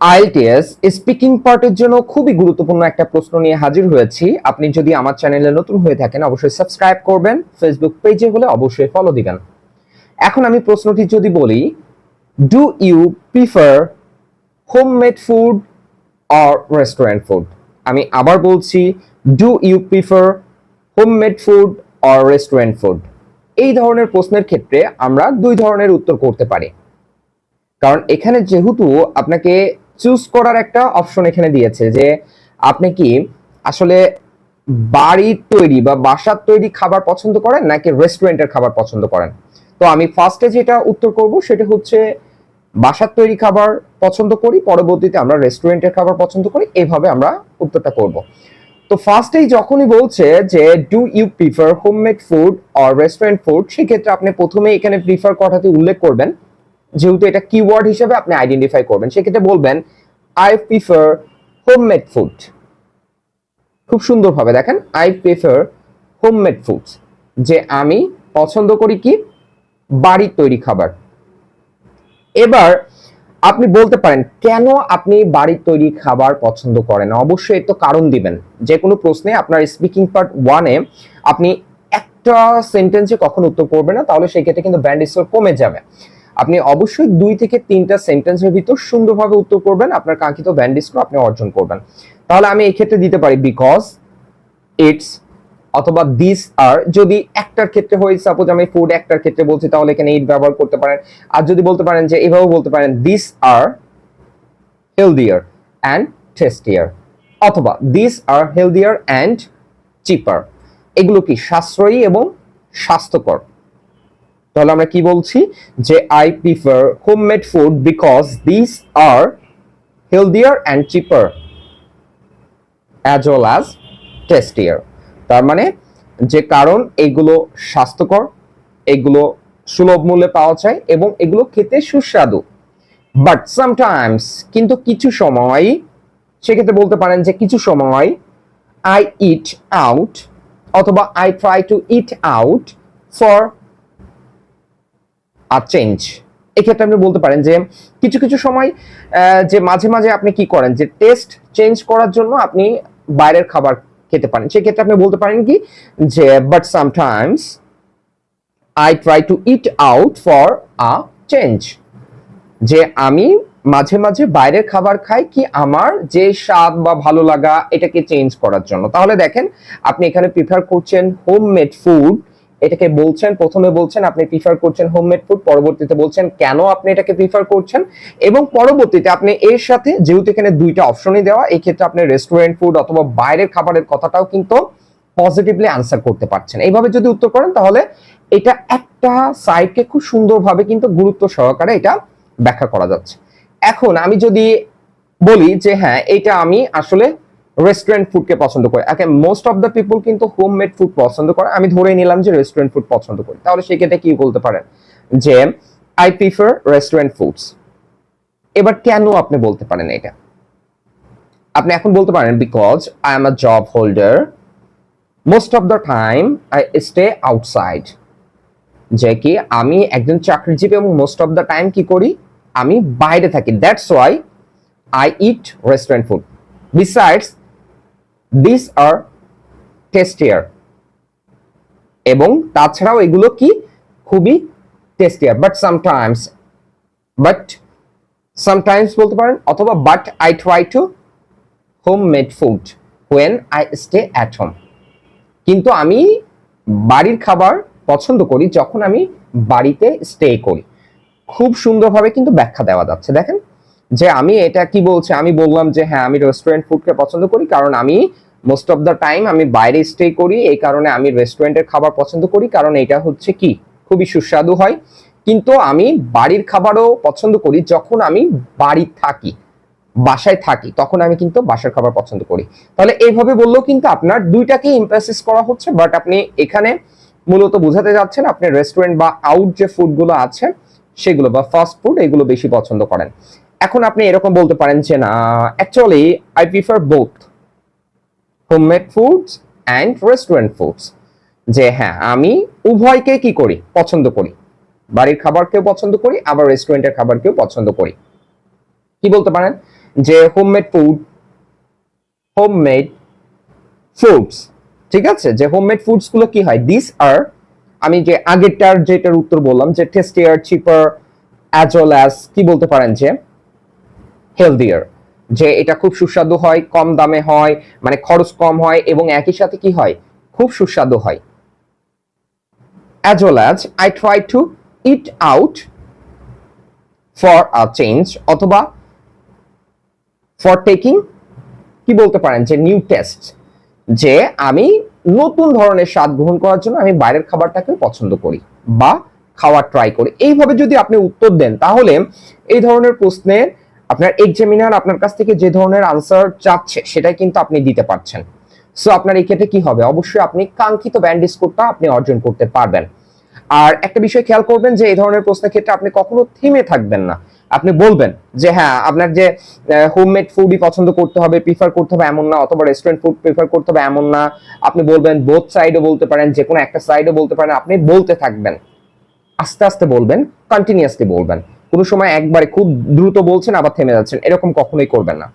IELTS speaking পার্টের জন্য খুবই গুরুত্বপূর্ণ একটা প্রশ্ন নিয়ে হাজির হয়েছি। আপনি যদি আমার চ্যানেলে নতুন হয়ে থাকেন, অবশ্যই সাবস্ক্রাইব করবেন। ফেসবুক পেজে হলে অবশ্যই ফলো দিবেন। এখন আমি প্রশ্নটি যদি বলি do you prefer homemade food or restaurant food আমি আবার বলছি do you prefer homemade food or restaurant food এই ধরনের প্রশ্নের ক্ষেত্রে আমরা দুই ধরনের উত্তর করতে পারি। কারণ এখানে যেহেতু আপনাকে চুজ করার একটা অপশন এখানে দিয়েছে যে আপনি কি আসলে বাড়ির তৈরি বা বাসার তৈরি খাবার পছন্দ করেন নাকি রেস্টুরেন্টের খাবার পছন্দ করেন? তো আমি ফার্স্টে যেটা উত্তর করব সেটা হচ্ছে বাসার তৈরি খাবার পছন্দ করি, পরবর্তীতে আমরা রেস্টুরেন্টের খাবার পছন্দ করি, এভাবে আমরা উত্তরটা করব। তো ফার্স্টেই যখনই বলছে যে do you prefer homemade food or restaurant food সেক্ষেত্রে আপনি প্রথমে এখানে প্রিফার কথাটি উল্লেখ করবেন। যেহেতু এটা কিওয়ার্ড হিসেবে আপনি আইডেন্টিফাই করবেন, সেক্ষেত্রে বলবেন আই প্রিফার হোমমেড ফুড খুব সুন্দরভাবে দেখেন আই প্রিফার হোমমেড ফুড যে আমি পছন্দ করি কি? বাড়ির তৈরি খাবার। এবার আপনি বলতে পারেন, কেন আপনি বাড়ির তৈরি খাবার পছন্দ করেন অবশ্যই এর তো কারণ দিবেন। যে কোনো প্রশ্নে আপনার স্পিকিং পার্ট ওয়ানে আপনি একটা সেন্টেন্সে কখন উত্তর করবেন না, তাহলে সেই ক্ষেত্রে কিন্তু ব্যান্ড স্কোর কমে যাবে। আপনি অবশ্যই দুই থেকে তিনটা সেন্টেন্সের ভিতর সুন্দরভাবে উত্তর করবেন, আপনার কাঙ্ক্ষিত ব্যান্ড স্কোর আপনি অর্জন করবেন। তাহলে আমি এই ক্ষেত্রে দিতে পারি বিকজ ইটস অথবা দিস আর যদি একটার ক্ষেত্রে হয় সাপোজ আমি ফুড একটার ক্ষেত্রে বলছি, তাহলে এখানে ইট ব্যবহার করতে পারেন। আর যদি বলতে পারেন যে এভাবে বলতে পারেন this are healthier and tastier অথবা this are healthier and cheaper এগুলো কি সাশ্রয়ী এবং স্বাস্থ্যকর? তাহলে আমরা কি বলছি যে I prefer homemade food because this are healthier and cheaper as well as tastier তার মানে যে কারণ এগুলো স্বাস্থ্যকর, এগুলো সুলভ মূল্যে পাওয়া যায় এবং এগুলো খেতে সুস্বাদু। বাট সামটাইমস কিন্তু কিছু সময়, সেক্ষেত্রে বলতে পারেন যে কিছু সময় আই ইট আউট অথবা I try to eat out for a change এক্ষেত্রে আপনি বলতে পারেন যে কিছু কিছু সময় যে মাঝে মাঝে আপনি কি করেন? যে টেস্ট চেঞ্জ করার জন্য আপনি বাইরের খাবার খেতে পারেন। সেক্ষেত্রে আপনি বলতে পারেন কি? যে but sometimes I try to eat out for a change যে আমি মাঝে মাঝে বাইরের খাবার খাই কি আমার যে স্বাদ বা ভালো লাগা এটাকে চেঞ্জ করার জন্য। তাহলে দেখেন, আপনি এখানে প্রিফার করছেন হোম মেড ফুড এটাকে বলছেন, প্রথমে বলছেন আপনি প্রিফার করছেন হোমমেড ফুড পরবর্তীতে বলছেন কেন আপনি এটাকে প্রিফার করছেন? এবং পরবর্তীতে আপনি এর সাথে, যেহেতু এখানে দুইটা অপশনই দেওয়া, এই ক্ষেত্রে আপনি রেস্টুরেন্ট ফুড অথবা বাইরের খাবারের কথাটাও কিন্তু পজিটিভলি আনসার করতে পারছেন। এইভাবে যদি উত্তর করেন, তাহলে এটা একটা সাইডকে খুব সুন্দরভাবে কিন্তু গুরুত্ব সহকারে এটা ব্যাখ্যা করা যাচ্ছে। এখন আমি যদি বলি যে হ্যাঁ এটা আমি আসলে রেস্টুরেন্ট ফুডকে পছন্দ করে। একে মোস্ট অফ দ্য পিপল কিন্তু হোম মেড ফুড পছন্দ করে। আমি ধরে নিলাম যে রেস্টুরেন্ট ফুড পছন্দ করি। তাহলে সেক্ষেত্রে কি বলতে পারেন? যে আই প্রিফার রেস্টুরেন্ট ফুডস এবার কেন আপনি বলতে পারেন এটা? আপনি এখন বলতে পারেন because I am a job holder most of the time I stay outside যে কি, আমি একজন চাকরিজীবী এবং মোস্ট অফ দ্য টাইম কি করি? আমি বাইরে থাকি। That's why I eat restaurant food besides this are tastier এবং তাছাড়াও এগুলো কি? খুবই tastier but sometimes but sometimes বলতে পারেন, অথবা but I try to home made food when I stay at home কিন্তু আমি বাড়ির খাবার পছন্দ করি যখন আমি বাড়িতে স্টে করি। খুব সুন্দরভাবে কিন্তু ব্যাখ্যা দেওয়া যাচ্ছে। দেখেন যে আমি এটা কি বলছে? আমি বললাম যে হ্যাঁ আমি রেস্টুরেন্ট ফুডকে পছন্দ করি কারণ আমি মোস্ট অফ দ্য টাইম আমি বাইরে স্টে করি, এই কারণে আমি রেস্টুরেন্টের খাবার পছন্দ করি, কারণ এটা হচ্ছে কি? খুবই সুস্বাদু হয়। কিন্তু আমি বাড়ির খাবারও পছন্দ করি যখন আমি বাড়ি থাকি, বাসায় থাকি, তখন আমি কিন্তু বাসার খাবার পছন্দ করি। তাহলে এইভাবে বললেও কিন্তু আপনার দুইটাকে ইমপ্রেসিস করা হচ্ছে বাট আপনি এখানে মূলত বোঝাতে যাচ্ছেন আপনি রেস্টুরেন্ট বা আউট যে ফুডগুলো আছে, সেগুলো বা ফাস্ট ফুড এগুলো বেশি পছন্দ করেন। এখন আপনি এরকম বলতে পারেন যে না actually I prefer both homemade foods and restaurant foods যে হ্যাঁ আমি উভয়কে কি করি? পছন্দ করি। বাড়ির খাবারকেও পছন্দ করি, আবার রেস্টুরেন্টের খাবারকেও পছন্দ করি। কি বলতে পারেন? যে হোমমেড ফুড হোমমেড ফুডস ঠিক আছে? যে হোমমেড ফুডসগুলো কি হয়? দিস আর আমি যে আগেরটার যেটার উত্তর বললাম, যে tastier cheaper as well as কি বলতে পারেন যে হেলদিয়ার যে এটা খুব সুস্বাদু হয়, কম দামে হয় মানে খরচ কম হয়, এবং একই সাথে কি হয়? খুব সুস্বাদু হয়। As well as I try to eat out for a change অথবা ফর টেকিং কি বলতে পারেন? যে নিউ টেস্ট যে আমি নতুন ধরনের স্বাদ গ্রহণ করার জন্য আমি বাইরের খাবারটাকে পছন্দ করি বা খাওয়ার ট্রাই করি। এইভাবে যদি আপনি উত্তর দেন, তাহলে এই ধরনের প্রশ্নে আপনার এক্সামিনার আপনার কাছ থেকে যে ধরনের আনসার চাচ্ছে, সেটাই কিন্তু আপনি দিতে পারছেন। সো আপনার এই ক্ষেত্রে কি হবে? অবশ্যই আপনি কাঙ্ক্ষিত ব্যান্ড স্কোরটা আপনি অর্জন করতে পারবেন। আর একটা বিষয় খেয়াল করবেন যে, এই ধরনের প্রশ্নের ক্ষেত্রে আপনি কখনো থিমে থাকবেন না। আপনি বলবেন যে হ্যাঁ আপনার যে হোমমেড ফুডই পছন্দ করতে হবে প্রিফার করতে হবে এমন না, অথবা রেস্টুরেন্ট ফুড প্রিফার করতে হবে এমন না। আপনি বলবেন বোথ সাইডও বলতে পারেন যে কোনো একটা সাইডও বলতে পারেন, আপনি বলতে থাকবেন। আস্তে আস্তে বলবেন কন্টিনিউয়াসলি বলবেন। কোনো সময় একবারে খুব দ্রুত বলছেন, আবার থেমে যাচ্ছেন। এরকম কখনোই করবেন না।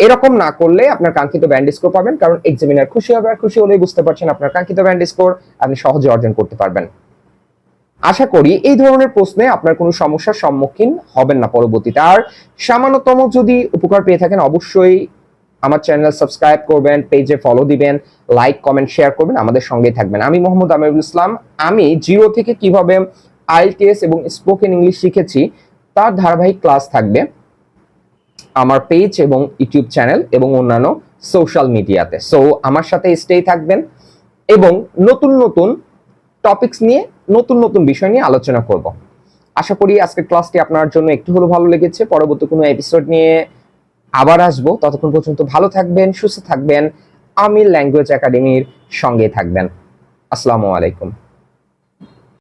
এরকম না করলে আপনার কাঙ্ক্ষিত ব্যান্ড স্কোর পাবেন, কারণ এক্সামিনার খুশি হবে আর খুশি হলেই বুঝতে পারছেন আপনার কাঙ্ক্ষিত ব্যান্ড স্কোর, আপনি সহজে অর্জন করতে পারবেন। আশা করি এই ধরনের প্রশ্নে আপনার কোনো সমস্যার সম্মুখীন হবেন না পরবর্তীতে। আর সামান্যতম যদি উপকার পেয়ে থাকেন, অবশ্যই আমার চ্যানেল সাবস্ক্রাইব করবেন, পেজে ফলো দিবেন লাইক কমেন্ট শেয়ার করবেন, আমাদের সঙ্গেই থাকবেন। আমি মোহাম্মদ আমিরুল ইসলাম। আমি জিরো থেকে কীভাবে আইএলটিএস এবং স্পোকেন ইংলিশ শিখেছি, তার ধারাবাহিক ক্লাস থাকবে আমার পেজ এবং ইউটিউব চ্যানেল এবং অন্যান্য সোশ্যাল মিডিয়াতে। সো আমার সাথে স্টেই থাকবেন এবং নতুন নতুন টপিকস নিয়ে, নতুন নতুন বিষয় নিয়ে আলোচনা করব। আশা করি আজকের ক্লাসটি আপনার জন্য একটু হলেও ভালো লেগেছে। পরবর্তী কোনো এপিসোড নিয়ে আবার আসব। ততক্ষণ পর্যন্ত ভালো থাকবেন, সুস্থ থাকবেন। আমির ল্যাঙ্গুয়েজ একাডেমির সঙ্গে থাকবেন। আসসালামু আলাইকুম।